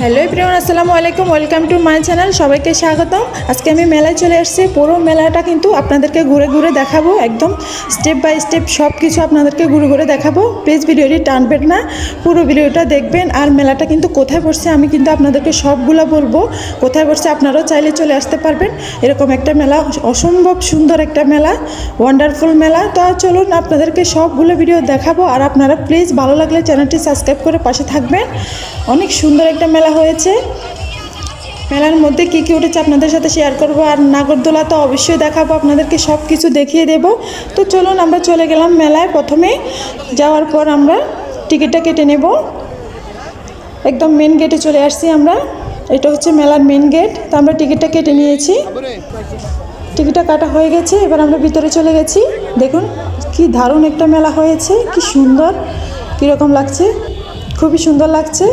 Hello everyone, আসসালামু আলাইকুম, welcome to my channel, সবাইকে স্বাগতম। আজকে আমি মেলায় চলে এসেছি, পুরো মেলাটা কিন্তু আপনাদেরকে ঘুরে ঘুরে দেখাবো, একদম স্টেপ বাই স্টেপ সব কিছু আপনাদেরকে ঘুরে ঘুরে দেখাবো। প্লিজ ভিডিওটি টানবেন না, পুরো ভিডিওটা দেখবেন, আর মেলাটা কিন্তু কোথায় পড়ছে আমি কিন্তু আপনাদেরকে সবগুলো বলব। কোথায় পড়ছে আপনারাও চাইলে চলে আসতে পারবেন। এরকম একটা মেলা, অসম্ভব সুন্দর একটা মেলা ওয়ান্ডারফুল মেলা। তো চলুন আপনাদেরকে সবগুলো ভিডিও দেখাবো, আর আপনারা প্লিজ ভালো লাগলে চ্যানেলটি সাবস্ক্রাইব করে পাশে থাকবেন। অনেক সুন্দর একটা মেলা হয়েছে। মেলার মধ্যে কী কী উঠেছে আপনাদের সাথে শেয়ার করব। আর নাগরদোলা তো অবশ্যই দেখাবো, আপনাদেরকে সব কিছু দেখিয়ে দেব। তো চলুন আমরা চলে গেলাম মেলায়। প্রথমে যাওয়ার পর আমরা টিকিটটা কেটে নেব। একদম মেন গেটে চলে আসছি আমরা। এটা হচ্ছে মেলার মেন গেট তো আমরা টিকিটটা কেটে নিয়েছি। টিকিটটা কাটা হয়ে গেছে, এবার আমরা ভিতরে চলে গেছি। দেখুন, কি দারুণ একটা মেলা হয়েছে, কি সুন্দর, কীরকম লাগছে, খুবই সুন্দর লাগছে।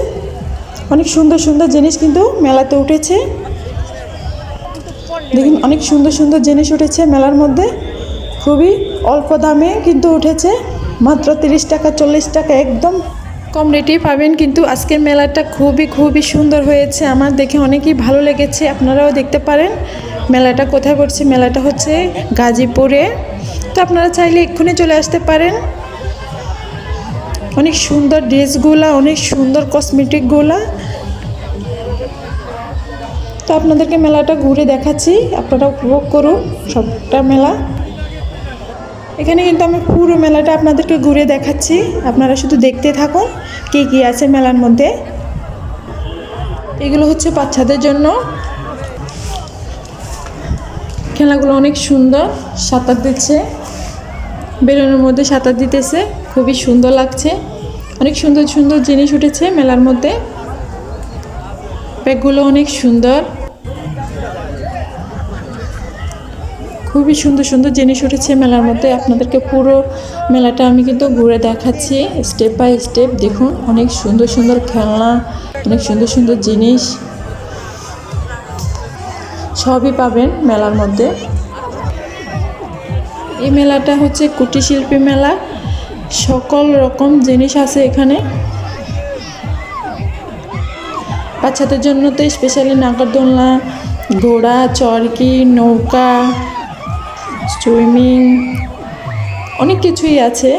অনেক সুন্দর সুন্দর জিনিস কিন্তু মেলাতে উঠেছে। দেখুন, অনেক সুন্দর সুন্দর জিনিস উঠেছে মেলার মধ্যে। খুবই অল্প দামে কিন্তু উঠেছে। মাত্র তিরিশ টাকা, চল্লিশ টাকা একদম কম রেটেই পাবেন কিন্তু আজকের মেলাটা খুবই খুবই সুন্দর হয়েছে। আমার দেখে অনেকই ভালো লেগেছে। আপনারাও দেখতে পারেন মেলাটা কোথায় পড়ছে। মেলাটা হচ্ছে গাজীপুরে। তো আপনারা চাইলে এক্ষুনি চলে আসতে পারেন। অনেক সুন্দর ড্রেসগুলা, অনেক সুন্দর কসমেটিকগুলা তো আপনাদেরকে মেলাটা ঘুরে দেখাচ্ছি, আপনারা উপভোগ করুন সবটা মেলা। এখানে কিন্তু আমি পুরো মেলাটা আপনাদেরকে ঘুরে দেখাচ্ছি, আপনারা শুধু দেখতে থাকুন কী কী আছে মেলার মধ্যে। এগুলো হচ্ছে বাচ্চাদের জন্য। খেলাগুলো অনেক সুন্দর, সাঁতার দিচ্ছে। বেলুনের মধ্যে সাঁতার দিতেছে। খুবই সুন্দর লাগছে। অনেক সুন্দর সুন্দর জিনিস উঠেছে মেলার মধ্যে। ব্যাগগুলো অনেক সুন্দর। খুবই সুন্দর সুন্দর জিনিস উঠেছে মেলার মধ্যে। আপনাদেরকে পুরো মেলাটা আমি কিন্তু ঘুরে দেখাচ্ছি। স্টেপ বাই স্টেপ, দেখুন, অনেক সুন্দর সুন্দর খেলনা, অনেক সুন্দর সুন্দর জিনিস। সবই পাবেন মেলার মধ্যে। এই মেলাটা হচ্ছে কুটির শিল্পী মেলা। সকল রকম জিনিস আছে এখানে। বাচ্চাদের জন্য তো স্পেশালি নাগরদোলনা, ঘোড়া, চরকি, নৌকা, সুইমিং, অনেক কিছুই আছে।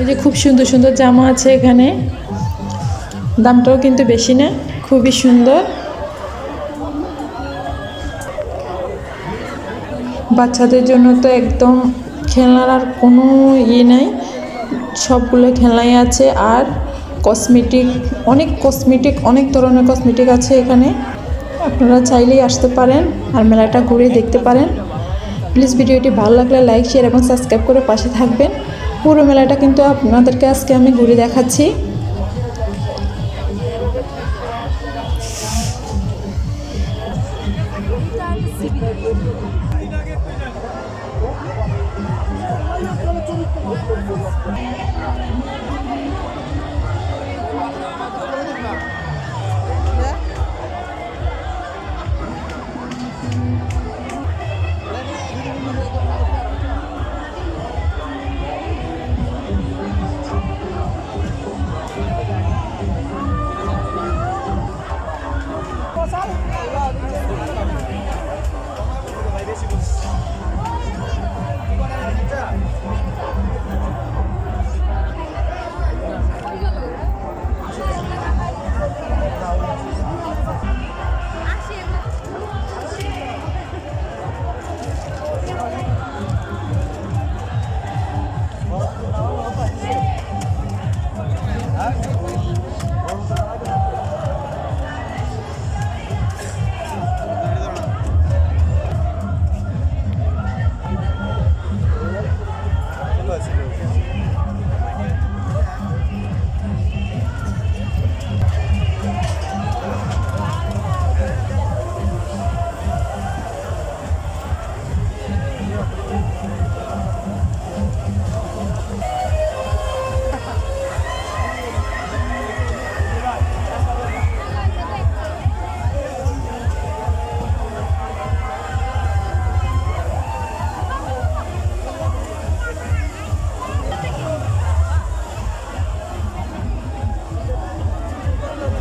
এই যে খুব সুন্দর সুন্দর জামা আছে এখানে। দামটাও কিন্তু বেশি না। খুবই সুন্দর। বাচ্চাদের জন্য তো একদম খেলনার আর কোনো ইয়ে নাই। সবগুলো খেলনাই আছে আর কসমেটিক অনেক কসমেটিক অনেক ধরনের কসমেটিক আছে এখানে। আপনারা চাইলেই আসতে পারেন আর মেলাটা ঘুরে দেখতে পারেন। প্লিজ ভিডিওটি ভালো লাগলে লাইক শেয়ার এবং সাবস্ক্রাইব করে পাশে থাকবেন। পুরো মেলাটা কিন্তু আপনাদেরকে আজকে আমি ঘুরে দেখাচ্ছি।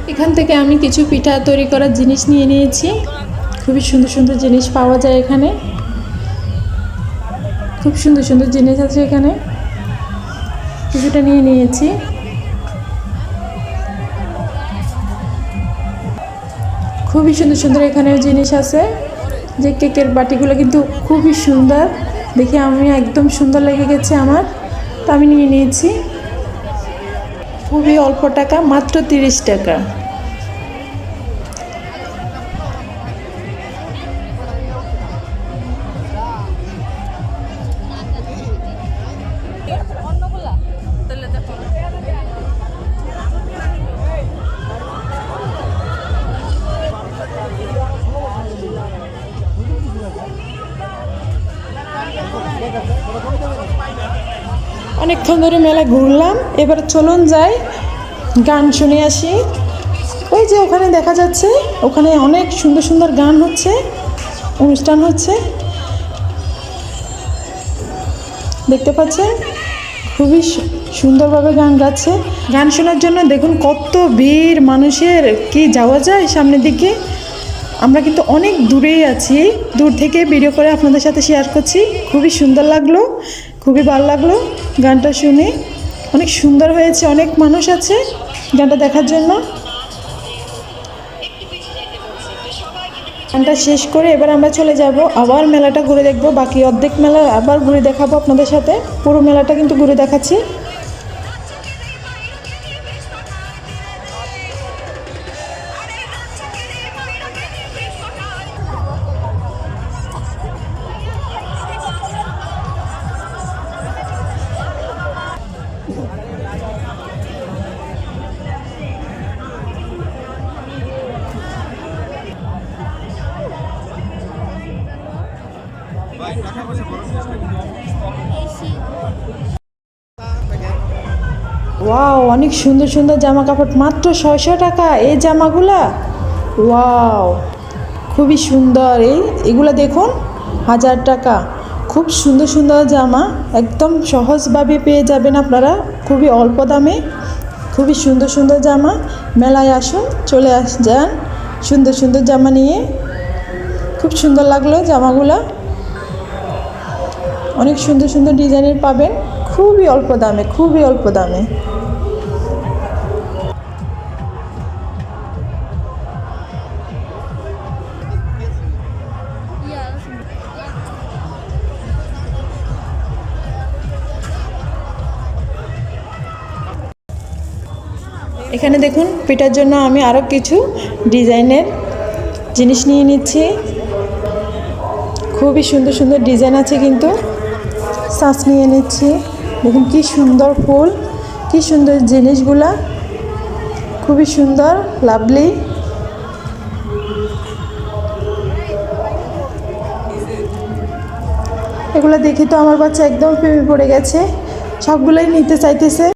এখান থেকে আমি কিছু পিঠা তৈরি করার জিনিস নিয়ে নিয়েছি। খুবই সুন্দর সুন্দর জিনিস পাওয়া যায় এখানে। খুব সুন্দর সুন্দর জিনিস আছে এখানে। কিছুটা নিয়ে নিয়েছি। খুবই সুন্দর সুন্দর এখানেও জিনিস আছে। যে কেকের বাটিগুলো কিন্তু খুবই সুন্দর। দেখে আমি একদম সুন্দর লেগে গেছে আমার। তো আমি নিয়ে নিয়েছি। খুবই অল্প টাকা, মাত্র তিরিশ টাকা। অনেকক্ষণ ধরে মেলা ঘুরলাম। এবার চলুন যাই, গান শুনে আসি। ওই যে ওখানে দেখা যাচ্ছে, ওখানে অনেক সুন্দর সুন্দর গান হচ্ছে, অনুষ্ঠান হচ্ছে। দেখতে পাচ্ছেন, খুবই সুন্দরভাবে গান গাচ্ছে। গান শোনার জন্য দেখুন কত ভিড়, মানুষের কি যাওয়া যায় সামনের দিকে। আমরা কিন্তু অনেক দূরেই আছি, দূর থেকে ভিডিও করে আপনাদের সাথে শেয়ার করছি। খুবই সুন্দর লাগল। খুবই ভালো লাগল গানটা শুনে। অনেক সুন্দর হয়েছে, অনেক মানুষ আছে গানটা দেখার জন্য। গানটা শেষ করে এবার আমরা চলে যাব, আবার মেলাটা ঘুরে দেখব, বাকি অর্ধেক মেলা আবার ঘুরে দেখাবো আপনাদের সাথে। পুরো মেলাটা কিন্তু ঘুরে দেখাচ্ছি। ওয়াও অনেক সুন্দর সুন্দর জামা কাপড় মাত্র ছয়শো টাকা এই জামাগুলা? ওয়াও খুবই সুন্দর। এই, এগুলো দেখুন, হাজার টাকা। খুব সুন্দর সুন্দর জামা, একদম সহজভাবে পেয়ে যাবেন আপনারা, খুবই অল্প দামে। খুবই সুন্দর সুন্দর জামা। মেলায় আসুন, চলে আস যান। সুন্দর সুন্দর জামা নিয়ে। খুব সুন্দর লাগল জামাগুলা। অনেক সুন্দর সুন্দর ডিজাইনের পাবেন। খুবই অল্প দামে, খুবই অল্প দামে। এখানে দেখুন, পিঠার জন্য আমি আরও কিছু ডিজাইনের জিনিস নিয়ে নিচ্ছি। খুবই সুন্দর সুন্দর ডিজাইন আছে কিন্তু। সাঁচ নিয়ে নিচ্ছি। দেখুন কি সুন্দর ফুল, কি সুন্দর জিনিসগুলা। খুবই সুন্দর, লাভলি। এগুলো দেখে তো আমার বাচ্চা একদম প্রেমে পড়ে গেছে। সবগুলোই নিতে চাইতেছে।